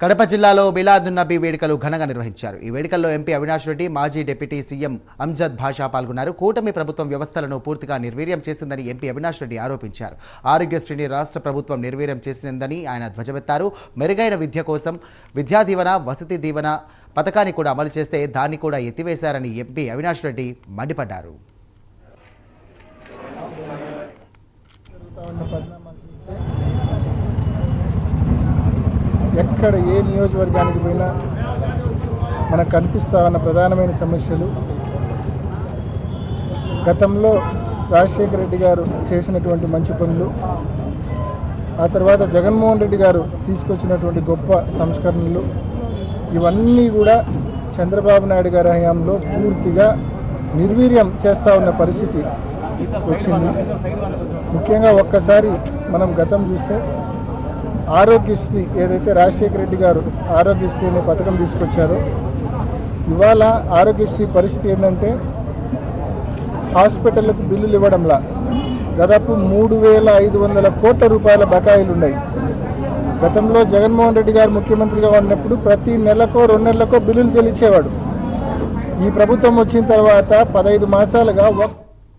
కడప జిల్లాలో మిలాదున్ నబీ వేడుకలు ఘనంగా నిర్వహించారు. ఈ వేడుకల్లో ఎంపీ అవినాష్ రెడ్డి మాజీ డిప్యూటీ సీఎం అంజద్ భాషా పాల్గొన్నారు. కూటమి ప్రభుత్వం వ్యవస్థలను పూర్తిగా నిర్వీర్యం చేసిందని ఎంపీ అవినాష్ రెడ్డి ఆరోపించారు. ఆరోగ్యశ్రీని రాష్ట్ర ప్రభుత్వం నిర్వీర్యం చేసిందని ఆయన ధ్వజమెత్తారు. మెరుగైన విద్య కోసం విద్యా దీవెన వసతి దీవెన పథకాన్ని కూడా అమలు చేస్తే దాన్ని కూడా ఎత్తివేశారని ఎంపీ అవినాష్ రెడ్డి మండిపడ్డారు జరుగుతా ఉన్న పరిణామాలు చూస్తే ఎక్కడ ఏ నియోజకవర్గానికి పోయినా మనకు కనిపిస్తా ఉన్న ప్రధానమైన సమస్యలు. గతంలో రాజశేఖర రెడ్డి గారు చేసినటువంటి మంచి పనులు ఆ తర్వాత జగన్మోహన్ రెడ్డి గారు తీసుకొచ్చినటువంటి గొప్ప సంస్కరణలు ఇవన్నీ కూడా చంద్రబాబు నాయుడు గారి హయాంలో పూర్తిగా నిర్వీర్యం చేస్తూ ఉన్న పరిస్థితి వచ్చింది. ముఖ్యంగా ఒక్కసారి మనం గతం చూస్తే ఆరోగ్యశ్రీ ఏదైతే రాజశేఖర రెడ్డి గారు ఆరోగ్యశ్రీ అనే పథకం తీసుకొచ్చారో ఇవాళ ఆరోగ్యశ్రీ పరిస్థితి ఏంటంటే హాస్పిటళ్ళకు బిల్లులు ఇవ్వడంలా దాదాపు మూడు వేల ఐదు వందల కోట్ల రూపాయల బకాయిలు ఉన్నాయి. గతంలో జగన్మోహన్ రెడ్డి గారు ముఖ్యమంత్రిగా ఉన్నప్పుడు ప్రతి నెలకో రెండు నెలలకో బిల్లులు తెలిచేవాడు ఈ ప్రభుత్వం వచ్చిన తర్వాత పదహైదు మాసాలుగా ఒక్క